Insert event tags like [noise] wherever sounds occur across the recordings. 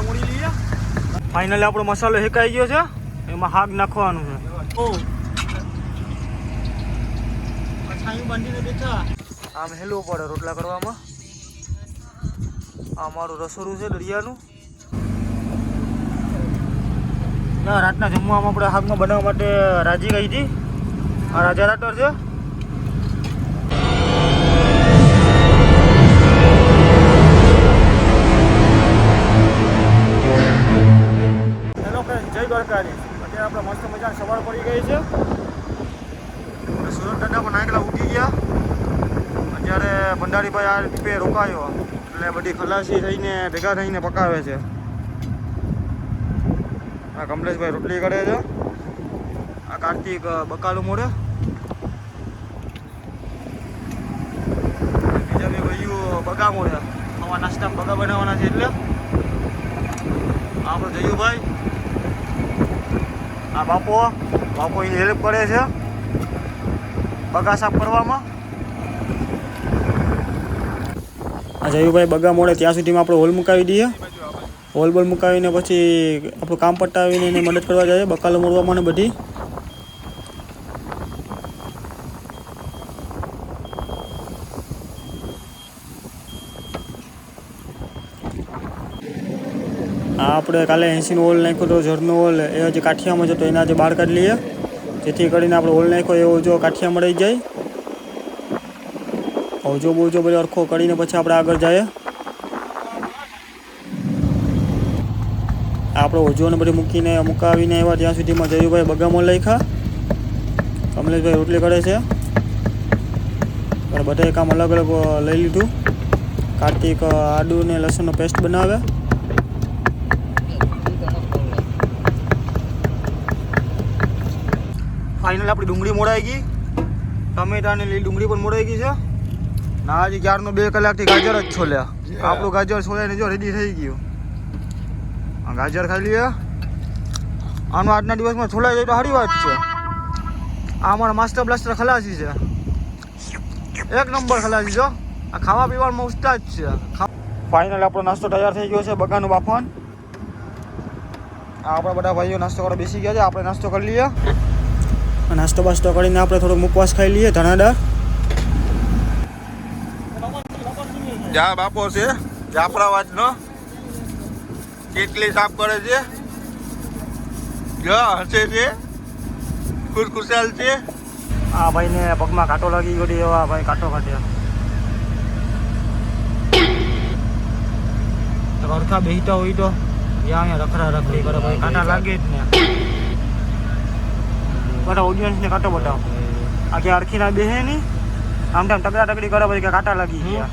બધા મોડી લઈએ. ફાઇનલી આપણો મસાલો હેકાઈ ગયો છે. એમાં હાગ નાખવાનું છે. આમ હેલવું પડે રોટલા કરવામાં. આ મારું રસોડું છે દરિયાનું. ના રાતના જમવામાં આપણે હાગમાં બનાવવા માટે રાજી ગઈ હતી. આ રાજા રાટર છે. મસ્ત પડી ગઈ છે. સુરત દાદા પણ નાયકલા ઉઠી ગયા. અત્યારે ભંડારીભાઈ આ પીપે રોકાયો. એટલે બધી ખલાસી થઈને, ભેગા થઈને પકાવે છે. આ કમલેશભાઈ રોટલી કરે છે. આ કાર્તિક બકાલું મોડે બીજા બી ભાઈઓ બગા મોડે નવા નાસ્તામાં બગા બનાવવાના છે એટલે. આપણો જયુભાઈ. આ બાપો બાપો એની હેલ્પ કરે છે. બગા સાફ કરવામાં આ જયુભાઈ, બગા મોડે ત્યાં સુધીમાં આપણે હોલ મુકાવી દઈએ. હોલ બોલ મુકાવીને પછી આપણું કામ પટાવીને એને મદદ કરવા જાય, બકાલો મોડવામાં ને બધી. આ આપણે કાલે એંસીનો ઓલ નાખ્યો તો ઝરનો ઓલ, એ હજી કાઠિયામાં જતો એના જે બહાર કાઢી લઈએ. જેથી કરીને આપણે ઓલ નાખ્યો, એવો જો કાઠિયા મળી જાય. ઓજો બોજો બધો અરખો કરીને પછી આપણે આગળ જઈએ. આપણે ઓજોને બધું મૂકીને મુકાવીને આવ્યા ત્યાં સુધીમાં જયુભાઈ બગામો લખ્યા. કમલેશભાઈ રોટલી કરે છે. પણ બધાએ કામ અલગ અલગ લઈ લીધું. કાર્તિક આદુ ને લસણનો પેસ્ટ બનાવે. ફાઇનલ આપણી ડુંગળી મોડાઈ ગઈ. ટમેટા ને લીલી ડુંગળી પણ મોડાઈ ગઈ છે. ના હજી ક્યારનો બે કલાકથી ગાજર જ છોલ્યા આપણું ગાજર છોલાઈને જો રેડી થઈ ગયું. આ ગાજર ખાઈ લઈએ. આનો આજના દિવસમાં છોલાઈ જાય તો સારી વાત છે. આ અમારા માસ્ટર બ્લાસ્ટર ખલાસી છે. એક નંબર ખલાસી જો આ ખાવા પીવામાં ઉસ્તાદ છે. ફાઇનલ આપણો નાસ્તો તૈયાર થઈ ગયો છે બગાનું બાફાન આપણા બધા ભાઈઓ નાસ્તો કરવા બેસી ગયા છે. આપણે નાસ્તો કરી લઈએ. નાસ્તો બાસ્તો કરીને આપણે થોડો મુખવાસ ખાઈ લઈએ ધણાદાર જા બાપો છે જાફરાબાદ નો કેટલી સાફ કરે છે? જ્યાં હસે છે. ખુશખુશાલ છે. આ ભાઈને પગમાં કાંટો લાગી ગયો એવા ભાઈ કાંટો કાઢ્યા રખા બેહતા હોય તો જ્યાં અહીંયા રખડા રખડી કરે ભાઈ કાંટા લાગે જ ને. બધા ઓડિયન્સને કાંટો બતાવો. આ કે અરખી ના બેહે નહીં આમ તેમ તગડા તગડી કરે કે કાંટા લાગી ગયા.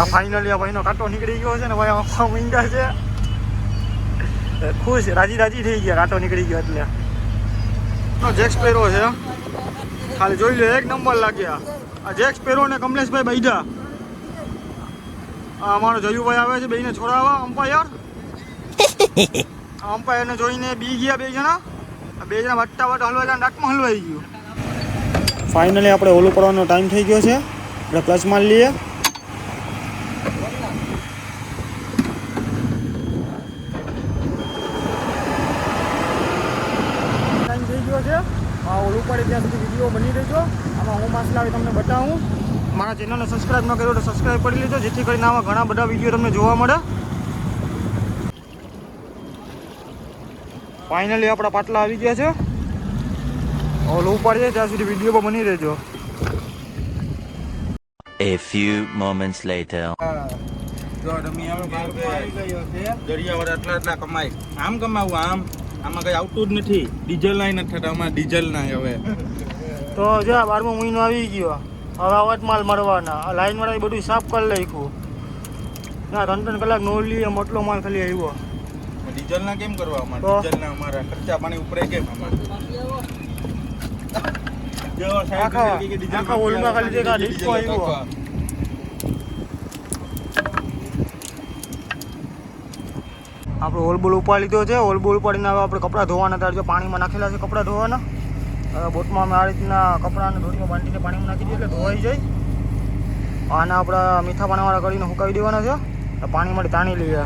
આ ફાઇનલી આ ભાઈનો કાંટો નીકળી ગયો છે ને, ભાઈ આખા મીંડા છે. ખુશ, રાજી રાજી થઈ ગયા, કાંટો નીકળી ગયો એટલે. જેક્સ પેરો છે. ખાલી જોઈ લો એક નંબર લાગ્યા. આ જેક્સ પેરો ને કમલેશભાઈ આ અમારો જયુભાઈ આવે છે બેને છોડાવવા અમ્પાયર [laughs] અમ્પાયરને જોઈને બી ગયા બે જણા. આ બે જણા વટ્ટા વટ હલવા જાય નાકમાં હલવાઈ ગયું. ફાઇનલી આપણે ઓલું પડવાનો ટાઈમ થઈ ગયો છે. આપણે ક્લચ માર લઈએ ટાઈમ થઈ ગયો છે આ ઓલું પડે ત્યાં સુધી વીડિયો બની રહેજો આમાં હું માસ લાવી તમને બતાવું મારા ચેનલને સબસ્ક્રાઈબ ન કર્યો તો સબસ્ક્રાઈબ કરી લેજો જેથી કરીને આવા ઘણા બધા વીડિયો તમને જોવા મળે. ફાઇનલી આપણા પાટલા આવી ગયા છે. ઓલું પડે ત્યાં સુધી વીડિયો બની રહેજો. A few moments later. દરિયાવાળા આટલા આટલા કમાય. આમ કમાવું આમ. આમાં કઈ આવતું જ નથી. ડીઝલ ના નથી થતા ડીઝલ ના હવે. [laughs] તો જો આ બારમો મહિનો આવી ગયો. હવે અવાજ માલ મળવાના. આ લાઈન બધું સાફ કરી નાખ્યું ના ત્રણ ત્રણ કલાક નો લઈએ મોટલો માલ ખાલી આવ્યો. ડીઝલ ના કેમ કરવા આમાં તો? ડીઝલ ના અમારા ખર્ચા પાણી ઉપરે કેમ આમાં જો સાહેબ આખા- કે ડીઝલ આખા ઓલમાં ખાલી જે આ ડીસ્કો આવ્યો. નાખવા. આપણે ઓલ બોલ ઉપાડી લીધો છે. ઓલ બોલ ઉપાડીને હવે આપણે કપડાં ધોવાના. તાર જો પાણીમાં નાખેલા છે કપડાં ધોવાના. હવે બોટમાં અમે આ રીતના કપડાને દોરીમાં બાંધીને પાણીમાં નાખી દઈએ એટલે ધોવાઈ જાય. આને આપણે મીઠા પાણીવાળા કરીને સુકાવી દેવાના છે. એટલે પાણીમાંથી તાણી લઈએ.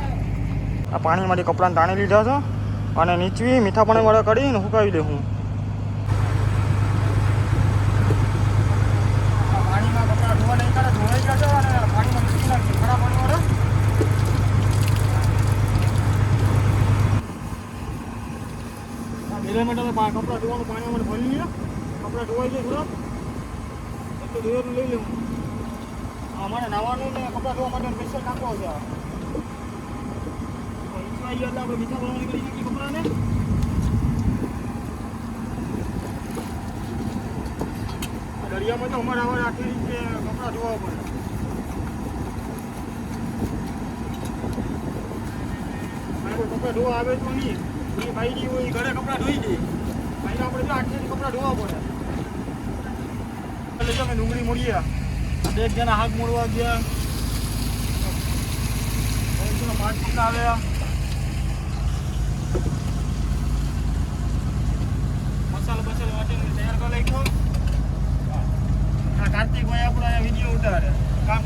આ પાણીમાંથી કપડાને તાણી લીધા છે. અને નીચવી મીઠા પાણીવાળા કરીને સુકાવી દે હું. પાણીમાં કપડાં ધોવા નહીં કરે, ધોવાઈ ગયા અને પાણીમાં મીઠી નાખીએ ખરા પાણીવાળા. બે મિનિટ કપડાં ધોવાનું પાણી અમારે ભરી લઈએ કપડાં ધોવાઈ જાય થોડાક એટલું ધોયેલું લઈ લેવું અમારે નાવાનું ને કપડાં ધોવા માટે સ્પેશિયલ નાખવો છે એટલે મીઠા બનાવવાની કરી શકીએ કપડાને. દરિયામાં તો અમારે હવે આખી રીતે કપડાં ધોવા પડે. કપડાં ધોવા આવે તો નહીં. ધોઈ દે. ભાઈ આપણે કપડાં ધોવા પડે. એટલે ડુંગળી મોડીએ. એક જણા હાથ મોડવા ગયા. આવ્યા મસાલો બસાલો વાટીને તૈયાર કરી નાખ્યો. આ કાર્તિક ભાઈ આપણો અહીંયા વીડિયો ઉતારે. કામ.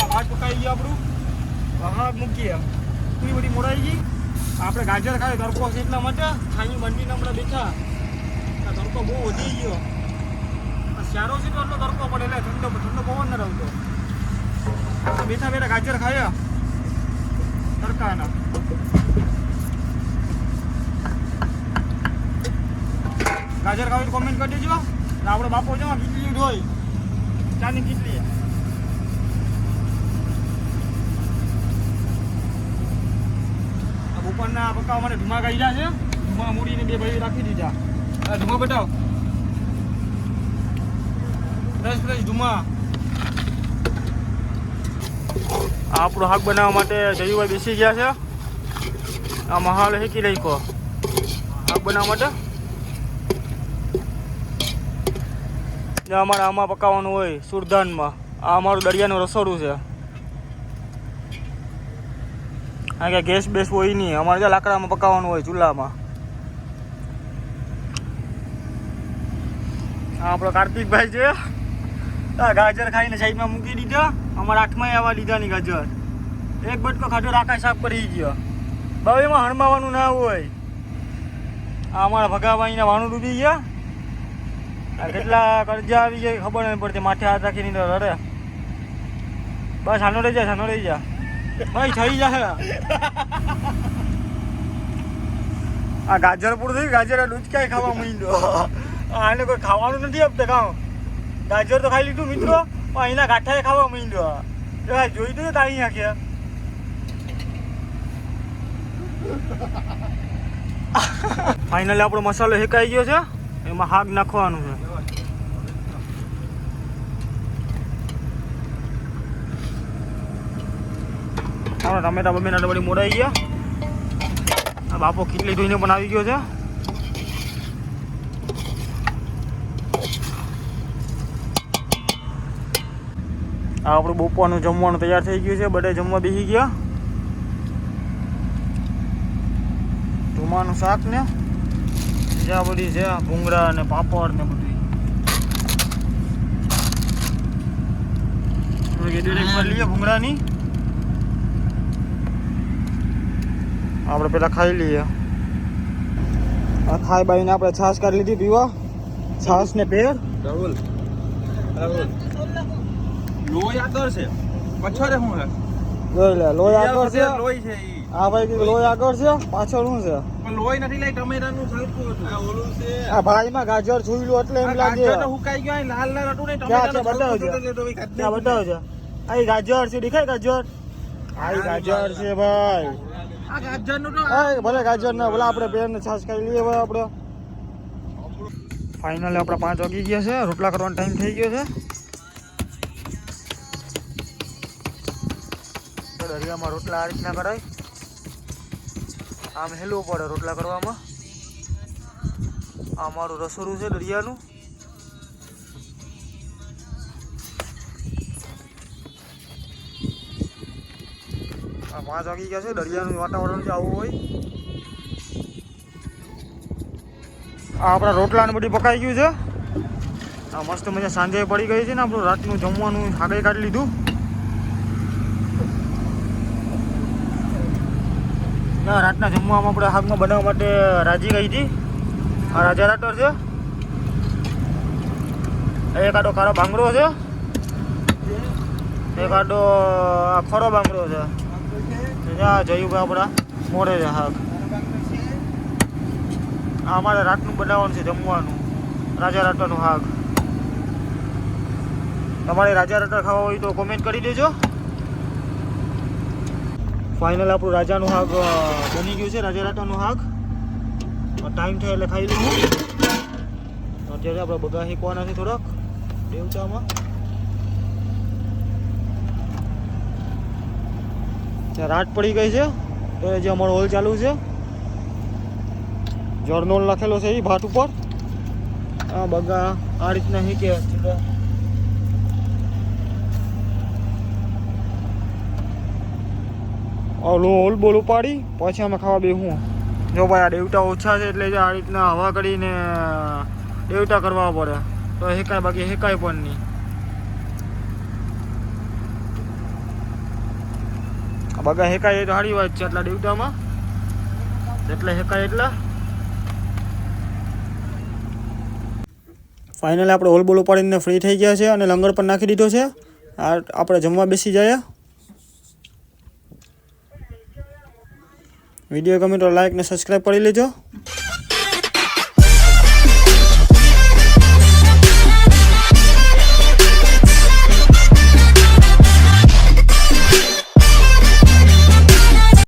આ ભાત પકાઈ ગયું આપણું. હાથ મૂકીએ. એટલી બધી મોડાઈ ગઈ. આપણે ગાજર ખાય તડકો એટલા માટે ખાઈ બંડીને હમણાં બેઠા. તડકો બહુ વધી ગયો. શિયાળો છે તો એટલો તડકો પડે, એટલે ઠંડો ઠંડો પવન ન રમતો. બેઠા બેઠા ગાજર ખાયા. તડકાના. ગાજર ખાવી કોમેન્ટ કરી દેજો. આપણો બાપો જવા કીટલી ધોઈ ચાની કીટલી. આ બપોરના મને ધુમા કાઢ્યા છે. ધુમા મૂડીને બે ભાઈ રાખી દીધા. આ ધુમા બતાવ ફ્રેશ ફ્રેશ ધુમા. આપણું શાક બનાવવા માટે જયુભાઈ બેસી ગયા છે. આ મહાલ હેકી કહો શાક બનાવવા માટે. જે અમારે આમાં પકાવવાનું હોય સુરધાનમાં આ અમારું દરિયાનું રસોડું છે. કારણ કે ગેસ બેસ હોય નહીં. અમારે ત્યાં લાકડામાં પકાવવાનું હોય, ચૂલામાં. હા આપણો કાર્તિકભાઈ છે. ગાજર ખાઈને સાઈડમાં મૂકી દીધા. અમારા આઠમાં આવવા લીધા ની ગાજર. એક બટકો ખાધો આકાશ સાફ કરી ગયો બહુ એમાં હણમાવાનું ના હોય. આ અમારા ભગાભાઈના વાણું ડૂબી ગયા. કેટલા કરજા આવી જાય ખબર નહીં પડતી. માથે હાથ રાખીને રડે. બસ હાનો રહી જા, હાનો રહી જા. ભાઈ, થઈ જાય આ ગાજર પૂરું થયું ગાજર ડૂચકાય ખાવા માંડ્યો? આને કોઈ ખાવાનું નથી આપતા કામ ગાજર તો ખાઈ લીધું મિત્રો, પણ અહીંના ગાંઠાએ ખાવા માંડ્યો. જોઈ તો તારી આંખે? ફાઇનલી આપણો મસાલો હેકાઈ ગયો છે. એમાં હાગ નાખવાનું છે. આપણે ટમેટા બમેટા તો બધી મોડાઈ ગયા. બાપો ખીચડી ધોઈને પણ આવી ગયો છે. આ આપણું બપોરનું જમવાનું તૈયાર થઈ ગયું છે. બધે જમવા બેસી ગયા. ધુમાનું શાક ને બીજા બધી છે ભૂંગળા ને પાપડ ને બધું ભૂંગળાની. આપણે પેલા ખાઈ લઈએ. આ ખાઈ બાઈને આપણે છાશ કરી લીધી પીવા છાશ ને પેર. રાહુલ રાહુલ. લોહી આગળ છે. પછાડે શું હે જોઈ લે લોહી આગળ છે. લોહી છે ઈ. આ ભાઈ કીધું લોહી આગળ છે પાછળ શું છે? પણ લોહી નથી લઈ ટમેટાનું સરખું હતું. આ ઓલું છે. આ ભાઈમાં ગાજર છુઈલું એટલે એમ લાગે. ગાજર તો હુકાઈ ગયો લાલ લાલ હતું ને છે? ટમેટાનું બતાવજો. સરખું હતું એટલે તો ઈ કાઢી ત્યાં બતાવો છે આ ગાજર છે દેખાય ગાજર? આ ગાજર છે ભાઈ. આ આ ભલે ગાજર ને ભલે આપણે પેન છાશ ખાઈ લઈએ હવે આપણે. ફાઇનલી આપણે પાંચ વાગી ગયા છે, રોટલા કરવાનો ટાઈમ થઈ ગયો છે. દરિયામાં રોટલા આ રીતના કરાય. આમ હેલવું પડે રોટલા કરવામાં. આ મારું રસોડું છે દરિયાનું. પાંચ વાગી ગયા છે, દરિયાનું વાતાવરણ જે આવું હોય. આ આપણા રોટલા ને બધું પકાઈ ગયું છે. આ મસ્ત મજા સાંજે પડી ગઈ છે ને આપણું, રાતનું જમવાનું આગળ કાઢી લીધું. ના, રાતના જમવામાં આપણે હાગમાં બનાવવા માટે રાજી ગઈ હતી. આ રાજા રાટર છે. એક આડો કાળો બાંગડો છે. એક આડો ખરો બાંગડો છે. ત્યાં જયુભાઈ આપણા મોડે છે હાગ આ અમારે રાતનું બનાવવાનું છે, જમવાનું. રાજા રાટાનું હાગ તમારે રાજા રાટા ખાવા હોય તો કોમેન્ટ કરી દેજો. ફાઇનલ આપણું રાજાનું હાગ બની ગયું છે, રાજા રાટાનું હાક. ટાઈમ થાય એટલે ખાઈ લઉં અત્યારે આપણે બગા શીખવાના છે થોડાક દેવચામાં રાત પડી ગઈ છે, તો જે અમારો હોલ ચાલુ છે જર્નોલ લખેલો છે એ ભાત ઉપર. આ બગા, આ રીતના શીખે કે ઓલું ઓલ બોલ ઉપાડી, પછી અમે ખાવા બેહું. જો ભાઈ આ દેવટા ઓછા છે એટલે આ રીતના હવા કરીને દેવટા કરવા પડે. તો હેકાય બાકી હેકાય પણ નહીં. બગા હેકાય તો સારી વાત છે એટલા દેવટામાં એટલે હેકાય એટલા. ફાઇનલ આપણે હોલ બોલ ઉપાડીને ફ્રી થઈ ગયા છે અને લંગર પણ નાખી દીધો છે. આ આપણે જમવા બેસી જાય. વીડિયો ગમે તો લાઈક ને સબસ્ક્રાઈબ કરી લેજો.